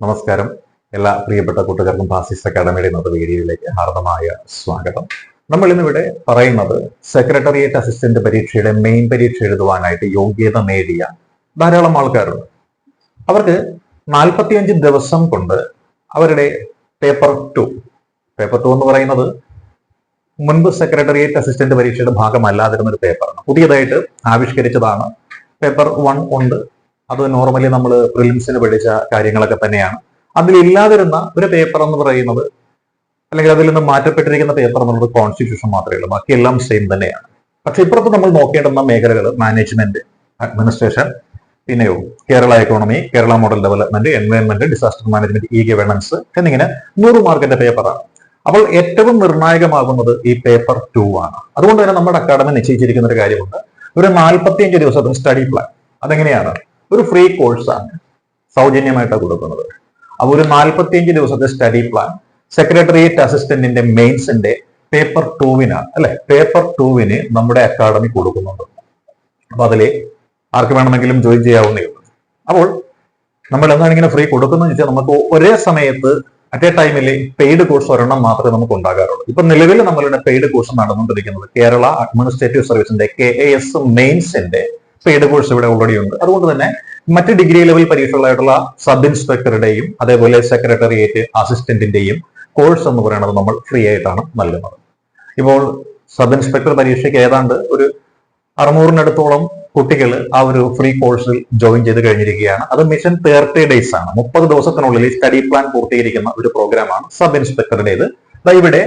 നമസ്കാരം. എല്ലാ പ്രിയപ്പെട്ട കൂട്ടുകാർക്കും ഫാസിസ്റ്റ് അക്കാഡമിയുടെ ഇന്നത്തെ വീഡിയോയിലേക്ക് ഹാർദമായ സ്വാഗതം. നമ്മൾ ഇന്നിവിടെ പറയുന്നത് സെക്രട്ടേറിയറ്റ് അസിസ്റ്റന്റ് പരീക്ഷയുടെ മെയിൻ പരീക്ഷ എഴുതുവാനായിട്ട് യോഗ്യത നേടിയ ധാരാളം ആൾക്കാരുണ്ട്. അവർക്ക് നാൽപ്പത്തിയഞ്ച് ദിവസം കൊണ്ട് അവരുടെ പേപ്പർ ടു പേപ്പർ ടു എന്ന് പറയുന്നത് മുൻപ് സെക്രട്ടേറിയറ്റ് അസിസ്റ്റന്റ് പരീക്ഷയുടെ ഭാഗമല്ലാതിരുന്ന ഒരു പേപ്പറാണ് പുതിയതായിട്ട് ആവിഷ്കരിച്ചതാണ്. പേപ്പർ വൺ ഉണ്ട്. അത് നോർമലി നമ്മൾ പ്രിലിംസിന് പഠിച്ച കാര്യങ്ങളൊക്കെ തന്നെയാണ്. അതിലില്ലാതിരുന്ന ഒരു പേപ്പർ എന്ന് പറയുന്നത് അല്ലെങ്കിൽ അതിൽ നിന്ന് മാറ്റപ്പെട്ടിരിക്കുന്ന പേപ്പർ എന്നുള്ളത് കോൺസ്റ്റിറ്റ്യൂഷൻ മാത്രമേ ഉള്ളൂ. ബാക്കിയെല്ലാം സെയിം തന്നെയാണ്. പക്ഷെ ഇപ്പുറത്ത് നമ്മൾ നോക്കേണ്ടുന്ന മേഖലകൾ മാനേജ്മെന്റ് അഡ്മിനിസ്ട്രേഷൻ പിന്നെയോ Kerala economy Kerala model development environment disaster management E governance എന്നിങ്ങനെ നൂറ് മാർക്കിന്റെ പേപ്പറാണ് അപ്പോൾ ഏറ്റവും നിർണായകമാകുന്നത് ഈ പേപ്പർ ടു ആണ്. അതുകൊണ്ട് തന്നെ നമ്മുടെ അക്കാഡമി നിശ്ചയിച്ചിരിക്കുന്ന ഒരു കാര്യമുണ്ട്. ഒരു നാൽപ്പത്തിയഞ്ച് ദിവസത്തെ സ്റ്റഡി പ്ലാൻ അതെങ്ങനെയാണ്? ഒരു ഫ്രീ കോഴ്സാണ് സൗജന്യമായിട്ടാണ് കൊടുക്കുന്നത്. അപ്പൊ ഒരു നാൽപ്പത്തിയഞ്ച് ദിവസത്തെ സ്റ്റഡി പ്ലാൻ സെക്രട്ടേറിയറ്റ് അസിസ്റ്റന്റിന്റെ മെയിൻസിന്റെ പേപ്പർ ടൂവിനാണ് അല്ലെ? പേപ്പർ ടൂവിന് നമ്മുടെ അക്കാഡമി കൊടുക്കുന്നുണ്ട്. അപ്പൊ അതിൽ ആർക്ക് വേണമെങ്കിലും ജോയിൻ ചെയ്യാവുന്നേ അപ്പോൾ നമ്മൾ എന്താണ് ഇങ്ങനെ ഫ്രീ കൊടുക്കുന്നത് വെച്ചാൽ നമുക്ക് ഒരേ സമയത്ത് അറ്റ് എ ടൈമിൽ പെയ്ഡ് കോഴ്സ് ഒരെണ്ണം മാത്രമേ നമുക്ക് ഉണ്ടാകാറുള്ളൂ. ഇപ്പൊ നിലവിൽ നമ്മളുടെ പെയ്ഡ് കോഴ്സ് നടന്നുകൊണ്ടിരിക്കുന്നത് കേരള അഡ്മിനിസ്ട്രേറ്റീവ് സർവീസിന്റെ കെ എ എസ് മെയിൻസിന്റെ പെയ്ഡ് കോഴ്സ് ഇവിടെ ഓൾറെഡി ഉണ്ട്. അതുകൊണ്ട് തന്നെ മറ്റ് ഡിഗ്രി ലെവൽ പരീക്ഷകളായിട്ടുള്ള സബ് ഇൻസ്പെക്ടറുടെയും അതേപോലെ സെക്രട്ടേറിയറ്റ് അസിസ്റ്റന്റിന്റെയും കോഴ്സ് എന്ന് പറയുന്നത് നമ്മൾ ഫ്രീ ആയിട്ടാണ് നൽകുന്നത്. ഇപ്പോൾ സബ് ഇൻസ്പെക്ടർ പരീക്ഷയ്ക്ക് ഏതാണ്ട് ഒരു അറുന്നൂറിനടുത്തോളം കുട്ടികൾ ആ ഒരു ഫ്രീ കോഴ്സിൽ ജോയിൻ ചെയ്ത് കഴിഞ്ഞിരിക്കുകയാണ്. അത് മിഷൻ തേർട്ടി ഡേയ്സ് ആണ്. മുപ്പത് ദിവസത്തിനുള്ളിൽ സ്റ്റഡി പ്ലാൻ പൂർത്തീകരിക്കുന്ന ഒരു പ്രോഗ്രാമാണ് സബ് ഇൻസ്പെക്ടറുടേത് ഇവിടെ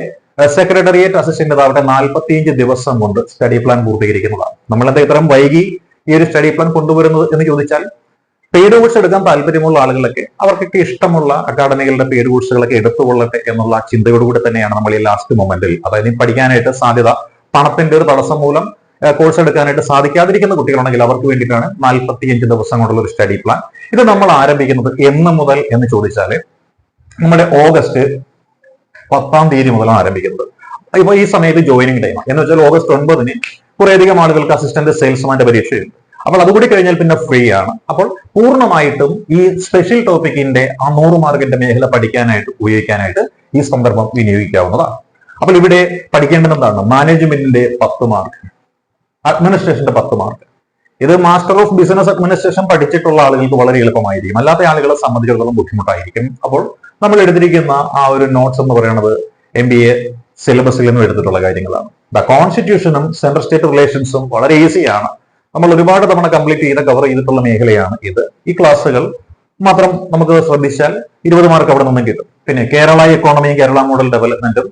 സെക്രട്ടേറിയറ്റ് അസിസ്റ്റന്റ് ആവട്ടെ നാൽപ്പത്തിയഞ്ച് ദിവസം കൊണ്ട് സ്റ്റഡി പ്ലാൻ പൂർത്തീകരിക്കുന്നതാണ്. നമ്മളെന്താ ഇത്രയും വൈകി ഈ ഒരു സ്റ്റഡി പ്ലാൻ കൊണ്ടുവരുന്നത് എന്ന് ചോദിച്ചാൽ പേര് കോഴ്സ് എടുക്കാൻ താല്പര്യമുള്ള ആളുകളൊക്കെ അവർക്കൊക്കെ ഇഷ്ടമുള്ള അക്കാഡമികളുടെ പേര് കോഴ്സുകളൊക്കെ എടുത്തുകൊള്ളട്ടെ എന്നുള്ള ചിന്തയോടുകൂടി തന്നെയാണ് നമ്മൾ ഈ ലാസ്റ്റ് മൊമെന്റിൽ അതായത് പഠിക്കാനായിട്ട് സാധ്യത പണത്തിന്റെ ഒരു തടസ്സം മൂലം കോഴ്സ് എടുക്കാനായിട്ട് സാധിക്കാതിരിക്കുന്ന കുട്ടികളുണ്ടെങ്കിൽ അവർക്ക് വേണ്ടിയിട്ടാണ് നാൽപ്പത്തിയഞ്ച് ദിവസം കൊണ്ടുള്ള ഒരു സ്റ്റഡി പ്ലാൻ ഇത് നമ്മൾ ആരംഭിക്കുന്നത് എന്ന് മുതൽ എന്ന് ചോദിച്ചാൽ നമ്മുടെ ഓഗസ്റ്റ് പത്താം തീയതി മുതലാണ് ആരംഭിക്കുന്നത്. ഇപ്പൊ ഈ സമയത്ത് ജോയിനിങ് ടൈമാണ് എന്ന് വെച്ചാൽ ഓഗസ്റ്റ് ഒൻപതിന് കുറേയധികം ആളുകൾക്ക് അസിസ്റ്റന്റ് സെയിൽസ്മാന്റെ പരീക്ഷയുണ്ട്. അപ്പോൾ അതുകൂടി കഴിഞ്ഞാൽ പിന്നെ ഫ്രീ ആണ്. അപ്പോൾ പൂർണമായിട്ടും ഈ സ്പെഷ്യൽ ടോപ്പിക്കിന്റെ ആ നൂറ് മാർക്കിന്റെ മേഖല പഠിക്കാനായിട്ട് ഉപയോഗിക്കാനായിട്ട് ഈ സന്ദർഭം വിനിയോഗിക്കാവുന്നതാണ്. അപ്പോൾ ഇവിടെ പഠിക്കേണ്ടത് എന്താണ്? മാനേജ്മെന്റിന്റെ പത്ത് മാർക്ക് അഡ്മിനിസ്ട്രേഷന്റെ പത്ത് മാർക്ക് ഇത് മാസ്റ്റർ ഓഫ് ബിസിനസ് അഡ്മിനിസ്ട്രേഷൻ പഠിച്ചിട്ടുള്ള ആളുകൾക്ക് വളരെ എളുപ്പമായിരിക്കും. അല്ലാത്ത ആളുകളെ സംബന്ധിച്ചിടത്തോളം ബുദ്ധിമുട്ടായിരിക്കും. അപ്പോൾ നമ്മൾ എടുത്തിരിക്കുന്ന ആ ഒരു നോട്ട്സ് എന്ന് പറയുന്നത് എം ബി എ സിലബസിൽ നിന്നും എടുത്തിട്ടുള്ള കാര്യങ്ങളാണ്. ദ കോൺസ്റ്റിറ്റ്യൂഷനും സെൻട്രൽ സ്റ്റേറ്റ് റിലേഷൻസും വളരെ ഈസിയാണ് നമ്മൾ ഒരുപാട് തവണ കംപ്ലീറ്റ് ചെയ്ത കവർ ചെയ്തിട്ടുള്ള മേഖലയാണ് ഇത്. ഈ ക്ലാസ്സുകൾ മാത്രം നമുക്ക് ശ്രദ്ധിച്ചാൽ ഇരുപത് മാർക്ക് അവിടെ നിന്നും കിട്ടും. പിന്നെ കേരള എക്കോണമിയും കേരള മോഡൽ ഡെവലപ്മെന്റും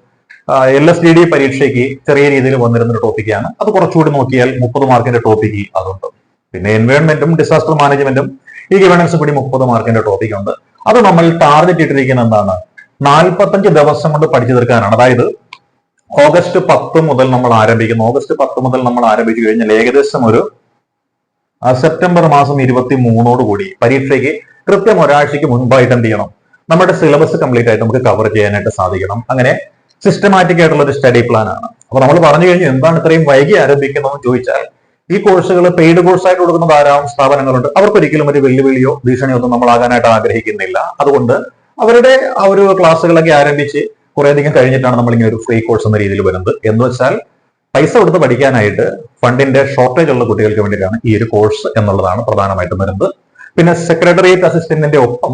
എൽ എസ് ഡി ഡി പരീക്ഷയ്ക്ക് ചെറിയ രീതിയിൽ വന്നിരുന്ന ഒരു ടോപ്പിക്കാണ് അത് കുറച്ചുകൂടി നോക്കിയാൽ മുപ്പത് മാർക്കിന്റെ ടോപ്പിക്ക് അതുണ്ട്. പിന്നെ എൻവയോൺമെന്റും ഡിസാസ്റ്റർ മാനേജ്മെന്റും ഈ ഗവേണൻസ് കൂടി മുപ്പത് മാർക്കിന്റെ ടോപ്പിക് ഉണ്ട്. അത് നമ്മൾ ടാർഗറ്റ് ഇട്ടിരിക്കുന്ന എന്താണ്? നാൽപ്പത്തഞ്ച് ദിവസം കൊണ്ട് പഠിച്ചു തീർക്കാനാണ്. അതായത് ഓഗസ്റ്റ് പത്ത് മുതൽ നമ്മൾ ആരംഭിക്കുന്നു. ഓഗസ്റ്റ് പത്ത് മുതൽ നമ്മൾ ആരംഭിച്ചു കഴിഞ്ഞാൽ ഏകദേശം ഒരു സെപ്റ്റംബർ മാസം ഇരുപത്തി മൂന്നോട് കൂടി പരീക്ഷയ്ക്ക് കൃത്യം ഒരാഴ്ചയ്ക്ക് മുൻപായിട്ട് എന്ത് ചെയ്യണം? നമ്മുടെ സിലബസ് കംപ്ലീറ്റ് ആയിട്ട് നമുക്ക് കവർ ചെയ്യാനായിട്ട് സാധിക്കണം. അങ്ങനെ സിസ്റ്റമാറ്റിക് ആയിട്ടുള്ള ഒരു സ്റ്റഡി പ്ലാൻ ആണ്. അപ്പൊ നമ്മൾ പറഞ്ഞു കഴിഞ്ഞു എന്താണ് ഇത്രയും വൈകി ആരംഭിക്കുന്നതെന്ന് ചോദിച്ചാൽ ഈ കോഴ്സുകൾ പെയ്ഡ് കോഴ്സായിട്ട് കൊടുക്കുന്ന ധാരാളം സ്ഥാപനങ്ങളുണ്ട്. അവർക്കൊരിക്കലും ഒരു വെല്ലുവിളിയോ ഭീഷണിയോ ഒന്നും നമ്മളാകാനായിട്ട് ആഗ്രഹിക്കുന്നില്ല. അതുകൊണ്ട് അവരുടെ ആ ഒരു ക്ലാസ്സുകളൊക്കെ ആരംഭിച്ച് കുറേയധികം കഴിഞ്ഞിട്ടാണ് നമ്മൾ ഇങ്ങനെ ഒരു ഫ്രീ കോഴ്സ് എന്ന രീതിയിൽ വരുന്നത്. എന്ന് വെച്ചാൽ പൈസ കൊടുത്ത് പഠിക്കാനായിട്ട് ഫണ്ടിന്റെ ഷോർട്ടേജ് ഉള്ള കുട്ടികൾക്ക് വേണ്ടിയിട്ടാണ് ഈ ഒരു കോഴ്സ് എന്നുള്ളതാണ് പ്രധാനമായിട്ടും വരുന്നത്. പിന്നെ സെക്രട്ടേറിയറ്റ് അസിസ്റ്റന്റിന്റെ ഒപ്പം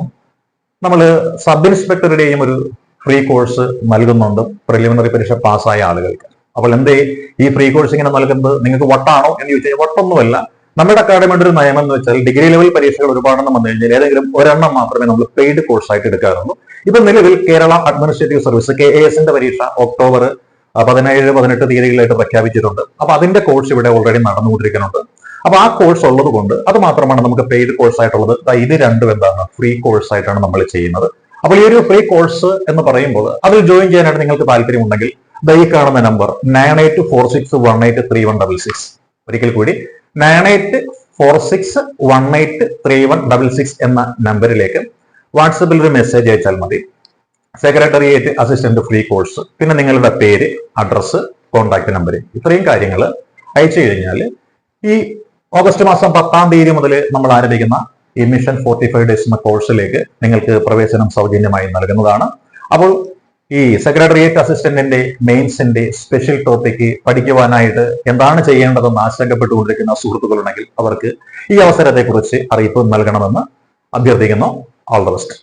നമ്മൾ സബ് ഇൻസ്പെക്ടറുടെയും ഒരു ഫ്രീ കോഴ്സ് നൽകുന്നുണ്ട്. പ്രിലിമിനറി പരീക്ഷ പാസ്സായ ആളുകൾക്ക്. അപ്പോൾ എന്തേ ഈ ഫ്രീ കോഴ്സ് ഇങ്ങനെ നൽകുന്നത്? നിങ്ങൾക്ക് വട്ടാണോ? എന്ന് ചോദിച്ചാൽ വട്ടൊന്നുമല്ല. നമ്മുടെ അക്കാഡമിയുടെ ഒരു നയം എന്ന് വെച്ചാൽ ഡിഗ്രി ലെവൽ പരീക്ഷകൾ ഒരുപാടെണ്ണം വന്നു കഴിഞ്ഞാൽ ഏതെങ്കിലും ഒരെണ്ണം മാത്രമേ നമ്മൾ പെയ്ഡ് കോഴ്സ് ആയിട്ട് എടുക്കാറുള്ളൂ. ഇപ്പൊ നിലവിൽ Kerala administrative service K A എസിന്റെ പരീക്ഷ ഒക്ടോബർ പതിനേഴ് പതിനെട്ട് തീയതികളായിട്ട് പ്രഖ്യാപിച്ചിട്ടുണ്ട്. അപ്പൊ അതിന്റെ കോഴ്സ് ഇവിടെ ഓൾറെഡി നടന്നുകൊണ്ടിരിക്കുന്നുണ്ട്. അപ്പൊ ആ കോഴ്സ് ഉള്ളത് കൊണ്ട് അത് മാത്രമാണ് നമുക്ക് പെയ്ഡ് കോഴ്സ് ആയിട്ടുള്ളത്. ഇത് രണ്ടും എന്താണ്? ഫ്രീ കോഴ്സ് ആയിട്ടാണ് നമ്മൾ ചെയ്യുന്നത്. അപ്പോൾ ഈ ഒരു ഫ്രീ കോഴ്സ് എന്ന് പറയുമ്പോൾ അതിൽ ജോയിൻ ചെയ്യാനായിട്ട് നിങ്ങൾക്ക് താല്പര്യമുണ്ടെങ്കിൽ ദൈ കാണുന്ന number nine eight four six one eight three one double six. ഒരിക്കൽ കൂടി nine eight four six one eight three one double six എന്ന നമ്പറിലേക്ക് വാട്സപ്പിൽ ഒരു മെസ്സേജ് അയച്ചാൽ മതി. സെക്രട്ടേറിയറ്റ് അസിസ്റ്റന്റ് ഫ്രീ കോഴ്സ് പിന്നെ നിങ്ങളുടെ പേര് അഡ്രസ്സ് കോൺടാക്ട് നമ്പർ ഇത്രയും കാര്യങ്ങൾ അയച്ചു കഴിഞ്ഞാൽ ഈ ഓഗസ്റ്റ് മാസം പത്താം തീയതി മുതൽ നമ്മൾ ആരംഭിക്കുന്ന ഈ മിഷൻ ഫോർട്ടി ഫൈവ് ഡേയ്സ് എന്ന കോഴ്സിലേക്ക് നിങ്ങൾക്ക് പ്രവേശനം സൗജന്യമായി നൽകുന്നതാണ്. അപ്പോൾ ഈ സെക്രട്ടേറിയറ്റ് അസിസ്റ്റന്റിന്റെ മെയിൻസിന്റെ സ്പെഷ്യൽ ടോപ്പിക്ക് പഠിക്കുവാനായിട്ട് എന്താണ് ചെയ്യേണ്ടതെന്ന് ആശങ്കപ്പെട്ടുകൊണ്ടിരിക്കുന്ന സുഹൃത്തുക്കളുണ്ടെങ്കിൽ അവർക്ക് ഈ അവസരത്തെക്കുറിച്ച് അറിയിപ്പ് നൽകണമെന്ന് അഭ്യർത്ഥിക്കുന്നു. All the best